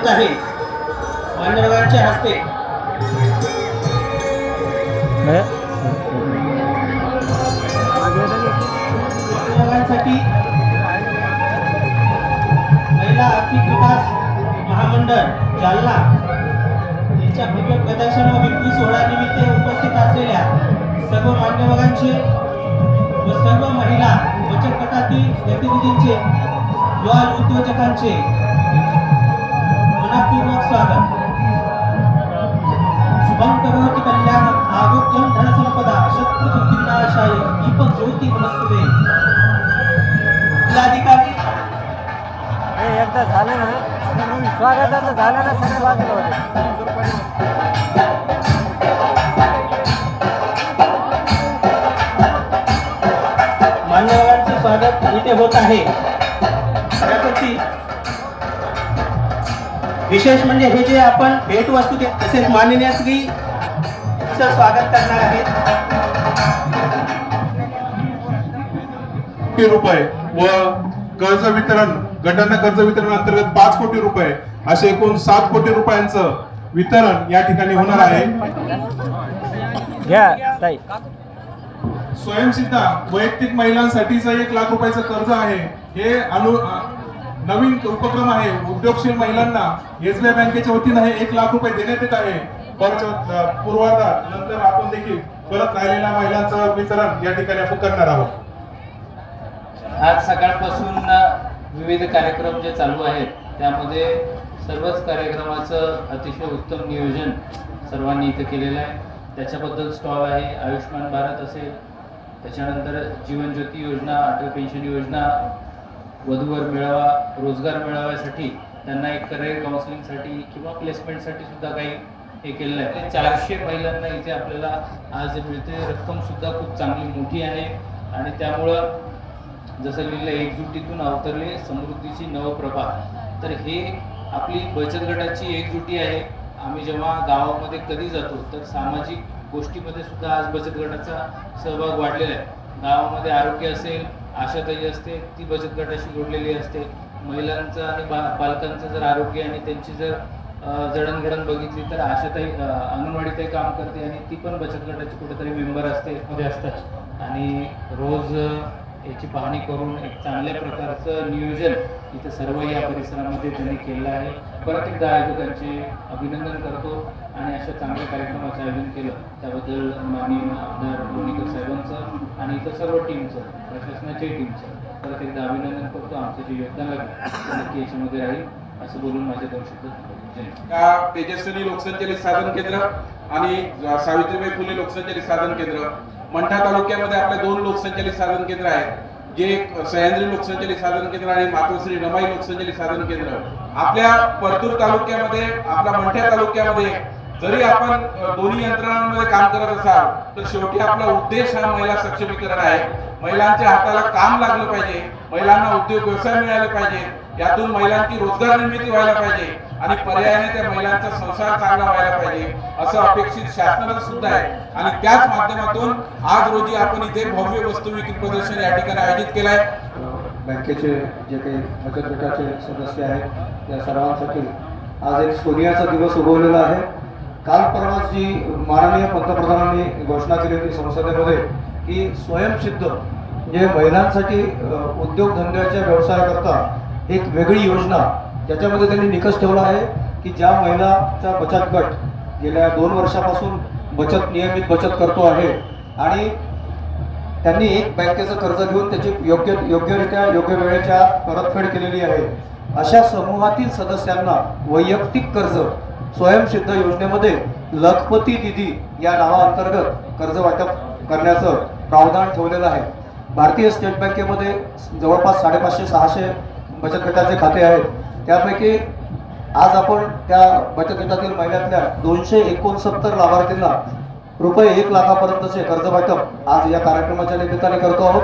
होत आहे. मान्यवरांच्या हस्ते. मान्यवरांसाठी महिला आर्थिक विकास महामंडळ जालना. यांच्या भव्य प्रदर्शन व विक्री सोहळ्यानिमित्त उपस्थित असलेल्या सर्व मान्यवरांचे व सर्व महिला बचत गटातील प्रतिनिधींचे व उद्योजकांचे मनपूर्वक स्वागत. शुभं करोति कल्याणं आरोग्यं धनसंपदा शत्रुबुद्धिविनाशाय दीपक ज्योती नमस्ते. जिल्हाधिकारी एकदा झालं ना स्वागताचं झालं ना सगळे बाजूला होते मान्यवरांचे स्वागत इथे होत आहे. विशेष म्हणजे हे जे आपण भेटवस्तू दे- तसेच माननीय स्वागत करणार आहेत. रुपये व कर्ज वितरण गटांना कर्ज वितरण अंतर्गत पाच कोटी रुपये असे एकूण सात कोटी रुपयांचं वितरण या ठिकाणी होणार आहे. घ्या ताई. स्वयंसिद्धा वैयक्तिक महिलांसाठीचं एक लाख रुपयाचं कर्ज आहे. हे अनु नवीन उपक्रम आहे. उद्योगशील महिलांना एसबीआय बँकेच्या वतीनं हे एक लाख रुपये देण्यात येत आहे. परत पूर्वार्धात नंतर आपण देखील परत राहिलेल्या महिलांचं वितरण या ठिकाणी आपण करणार आहोत. आज सकाळपासून विविध कार्यक्रम जे चालू आहेत त्यामध्ये सर्वच कार्यक्रमाचं अतिशय उत्तम नियोजन सर्वांनी इथं केलेलं आहे. त्याच्याबद्दल स्टॉल आहे आयुष्यमान भारत असेल त्याच्यानंतर जीवन ज्योती योजना अटल पेन्शन योजना वधूवर मिळावा रोजगार मेळाव्यासाठी त्यांना एक करिअर काउन्सिलिंगसाठी किंवा प्लेसमेंटसाठी सुद्धा काही हे केलेलं आहे. ते चारशे महिलांना इथे आपल्याला आज मिळते. रक्कम सुद्धा खूप चांगली मोठी आहे. आणि त्यामुळं जसं लिहिलं एकजुटीतून अवतरले समृद्धीची नवप्रभा. तर हे आपली बचत गटाची एकजुटी आहे. आम्ही जेव्हा गावामध्ये कधी जातो तर सामाजिक गोष्टीमध्ये सुद्धा आज बचत गटाचा सहभाग वाढलेला आहे. गावामध्ये आरोग्य असेल आशाताई असते ती बचत गटाशी जोडलेली असते. महिलांचं आणि बा बालकांचं जर आरोग्य आणि त्यांची जर जडणघडण बघितली तर आशाताई अंगणवाडीतही काम करते आणि ती पण बचत गटाची कुठेतरी मेंबर असते. मध्ये असतात आणि रोज याची पाहणी करून एक चांगल्या प्रकारचं नियोजन इथं सर्व या परिसरामध्ये त्यांनी केलं आहे. परत एकदा आयोजकांचे अभिनंदन करतो आणि अशा चांगल्या कार्यक्रमाचं आयोजन केलं. त्याबद्दल माननीय आमदार लोणीकर साहेबांचं आणि इतर सर्व टीमचं प्रशासनाच्याही टीमचं परत एकदा अभिनंदन करतो. आमचं जे योगदान लागलं नक्की याच्यामध्ये राहील असं बोलून माझे दोन शब्द तेजस्वी लोकसंचालित साधन केंद्र आणि सावित्रीबाई फुले लोकसंचालित साधन केंद्र? मंठा तालुक्यामध्ये आपले दोन लोकसंचालित साधन केंद्र आहेत. जे सह्याद्री लोकसंचालित साधन केंद्र आणि मातोश्री रमाई लोकसंचालित साधन केंद्र आपल्या परतूर तालुक्यामध्ये आपल्या मंठ्या तालुक्यामध्ये जरी आपण दोन्ही यंत्रणांमध्ये काम करत असाल तर शेवटी आपला उद्देश हा महिला सक्षमीकरण आहे. महिलांच्या हाताला काम लागलं पाहिजे. महिलांना उद्योग व्यवसाय मिळाले पाहिजे. यातून महिलांची रोजगार निर्मिती व्हायला पाहिजे. आणि पर्यायाने त्या महिलांचा संसार चांगला व्हायला पाहिजे. असं अपेक्षित शासनाला सुद्धा आहे. आणि त्याच माध्यमातून आज रोजी आपण इथे भव्य वस्तू विक्री प्रदर्शन या ठिकाणी आयोजित केलं आहे. बँकेचे जे काही बचत गटाचे सदस्य आहेत त्या सर्वांसाठी आज एक सोनियाचा दिवस उगवलेला आहे काल परवाच जी माननीय पंतप्रधानांनी घोषणा केली होती संसदेमध्ये की स्वयंसिद्ध म्हणजे महिलांसाठी उद्योगधंद्याच्या व्यवसायाकरता एक वेगळी योजना ज्याच्यामध्ये त्यांनी निकष ठेवला आहे की ज्या महिलाचा बचत गट गेल्या दोन वर्षापासून बचत नियमित बचत करतो आहे आणि त्यांनी एक बँकेचं कर्ज घेऊन त्याची योग्य योग्यरित्या योग्य वेळेच्या परतफेड केलेली आहे. अशा समूहातील सदस्यांना वैयक्तिक कर्ज स्वयंसिद्ध योजनेमध्ये लखपती निधी या नावाअंतर्गत कर्ज वाटप करण्याचं प्रावधान ठेवलेलं आहे. भारतीय स्टेट बँकेमध्ये जवळपास साडेपाचशे सहाशे बचत गटाचे खाते आहेत. त्यापैकी आज आपण त्या बचत गटातील महिन्यातल्या दोनशे एकोणसत्तर लाभार्थींना रुपये एक लाखापर्यंतचे कर्ज वाटप आज या कार्यक्रमाच्या निमित्ताने करतो आहोत.